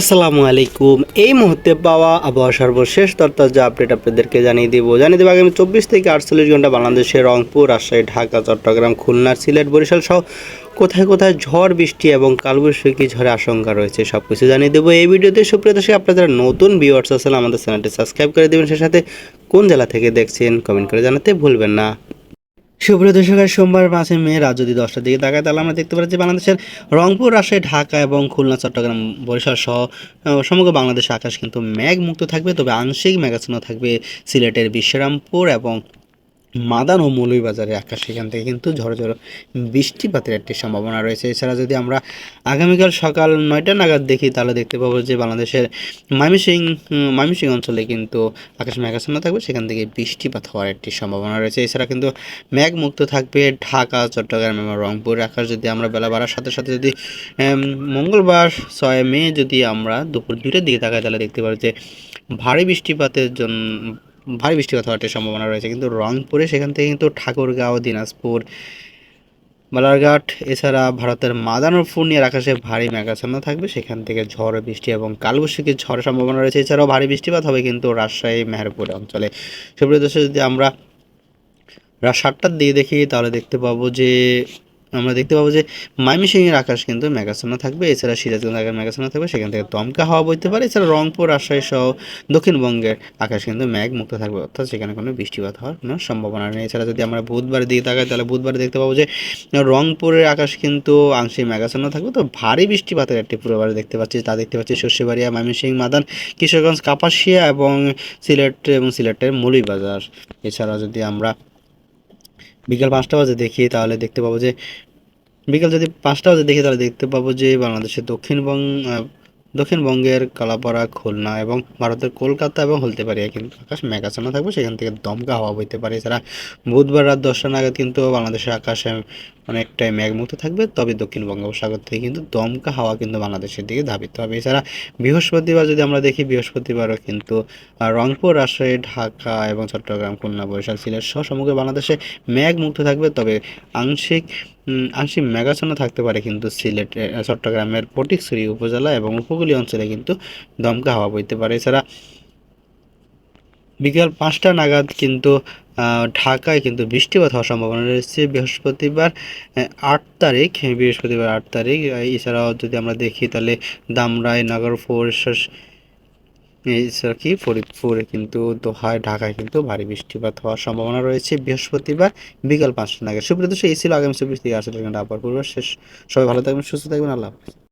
আসসালামু আলাইকুম। এই মুহূর্তে পাওয়া আবহাওয়া সর্বশেষ তরতাজা আপডেট আপনাদেরকে জানিয়ে দিব। জানিয়ে দেবো আগামী চব্বিশ থেকে আটচল্লিশ ঘণ্টা বাংলাদেশের রংপুর, রাজশাহী, ঢাকা, চট্টগ্রাম, খুলনা, সিলেট, বরিশাল সহ কোথায় কোথায় ঝড়, বৃষ্টি এবং কালবৈশাখী ঝড়ের আশঙ্কা রয়েছে সব কিছু জানিয়ে দেবো। এই ভিডিওতে সুপ্রিয় দর্শক, আপনারা নতুন ভিউয়ার্স আছেন, আমাদের চ্যানেলটি সাবস্ক্রাইব করে দেবেন। সে সাথে কোন জেলা থেকে দেখছেন কমেন্ট করে জানাতে ভুলবেন না। সুপ্রিয় দর্শক সোমবার পাঁচই মে রাত যদি দশটার দিকে তাকায়। তাহলে আমরা দেখতে পাচ্ছি বাংলাদেশের রংপুর, রাজশাহী, ঢাকা এবং খুলনা, চট্টগ্রাম, বরিশাল সহ সমগ্র বাংলাদেশ আকাশ কিন্তু মেঘ মুক্ত থাকবে, তবে আংশিক মেঘাচ্ছন্ন থাকবে সিলেটের বিশ্বরামপুর এবং মাদান ও মৌলভীবাজারের আকাশ সেখান থেকে কিন্তু ঝড়ো ঝড়ো বৃষ্টিপাতের একটি সম্ভাবনা রয়েছে। এছাড়া যদি আমরা আগামীকাল সকাল নয়টা নাগাদ দেখি তাহলে দেখতে পাবো যে বাংলাদেশের উম, ময়মনসিংহ অঞ্চলে কিন্তু আকাশ মেঘাচ্ছন্ন থাকবে। সেখান থেকে বৃষ্টিপাত হওয়ার একটি সম্ভাবনা রয়েছে। এছাড়া কিন্তু মেঘ মুক্ত থাকবে ঢাকা চট্টগ্রাম এবং রংপুর। আকাশ যদি আমরা বেলা বাড়ার সাথে সাথে যদি মঙ্গলবার ছয় মে যদি আমরা দুপুর দুইটার দিকে তাকাই তাহলে দেখতে পারি যে ভারী বৃষ্টিপাতের জন্য ভারী বৃষ্টিপাত হওয়ার সম্ভাবনা রয়েছে। কিন্তু রংপুরে সেখান থেকে কিন্তু ঠাকুরগাঁও, দিনাজপুর বালারঘাট এছাড়া ভারতের মাদানোর পূর্ণিয়ার আকাশে ভারী মেঘাচ্ছন্ন থাকবে। সেখান থেকে ঝড়, বৃষ্টি এবং কালবৈশাখীর ঝড়ের সম্ভাবনা রয়েছে। এছাড়াও ভারী বৃষ্টিপাত হবে কিন্তু রাজশাহী, মেহেরপুর অঞ্চলে। সুপ্রিয় দর্শক, যদি আমরা রাত সাতটার দিকে দেখি, তাহলে দেখতে পাবো যে আমরা দেখতে পাবো যে ময়মনসিংহের আকাশ কিন্তু মেঘাচ্ছন্ন থাকবে। এছাড়া সিরাজগঞ্জ আকাশ মেঘাচ্ছন্ন থাকবে। সেখান থেকে দমকা হাওয়া বইতে পারে। এছাড়া রংপুর, রাজশাহী সহ দক্ষিণবঙ্গের আকাশ কিন্তু মেঘ মুক্ত থাকবে। অর্থাৎ সেখানে কোনো বৃষ্টিপাত হওয়ার কোনো সম্ভাবনা নেই। এছাড়া যদি আমরা বুধবারের দিকে তাকাই, তাহলে বুধবারে দেখতে পাবো যে রংপুরের আকাশ কিন্তু আংশিক মেঘাচ্ছন্ন থাকবে। তো ভারী বৃষ্টিপাতের একটি পূর্বাভাস দেখতে পাচ্ছি। তা দেখতে পাচ্ছি শস্যবাড়িয়া ময়মনসিংহ, মাদান, কিশোরগঞ্জ, কাপাসিয়া এবং সিলেট এবং সিলেটের মৌলভীবাজার এছাড়া যদি আমরা বিকাল পাঁচটা বাজে দেখি, তাহলে দেখতে পাবো যে, বিকাল যদি পাঁচটা বাজে দেখি, তাহলে দেখতে পাবো যে, বাংলাদেশের দক্ষিণবঙ্গ দক্ষিণবঙ্গের কালাপাড়া, খুলনা এবং ভারতের কলকাতা এবং হলদিবাড়িয়া কিন্তু আকাশ মেঘাচ্ছন্ন থাকবে, সেখান থেকে দমকা হাওয়া হইতে পারে। এছাড়া বুধবার রাত দশটা নাগাদ কিন্তু বাংলাদেশের আকাশে অনেকটাই মেঘমুক্ত থাকবে। তবে দক্ষিণ বঙ্গোপসাগর থেকে কিন্তু দমকা হাওয়া কিন্তু বাংলাদেশের দিকে ধাবিত হবে। এছাড়া বৃহস্পতিবার যদি আমরা দেখি, বৃহস্পতিবারও কিন্তু রংপুর, রাজশাহী, ঢাকা এবং চট্টগ্রাম, খুলনা, বরিশাল, সিলেট সহ সমগ্র বাংলাদেশে মেঘ মুক্ত থাকবে। তবে আংশিক আংশিক মেঘাচ্ছন্ন থাকতে পারে কিন্তু সিলেট চট্টগ্রামের ফটিকছড়ি উপজেলা এবং উপকূলীয় অঞ্চলে কিন্তু দমকা হাওয়া বইতে পারে। এছাড়া বিকেল পাঁচটা নাগাদ কিন্তু ঢাকায় কিন্তু বৃষ্টিপাত হওয়ার সম্ভাবনা রয়েছে। বৃহস্পতিবার আট তারিখ, বৃহস্পতিবার আট তারিখ। এছাড়াও যদি আমরা দেখি তাহলে দামরাই নাগরপুর এছাড়া কি ফরিদপুরে কিন্তু দোহায়, ঢাকায় কিন্তু ভারী বৃষ্টিপাত হওয়ার সম্ভাবনা রয়েছে। বৃহস্পতিবার বিকাল পাঁচটা নাগাদ। সুপ্রিয় দর্শক, এই ছিল আগামী চব্বিশ থেকে ঘণ্টা আবার পূর্ব শেষ সবাই ভালো থাকবেন, সুস্থ থাকবেন। আল্লাহ হাফেজ।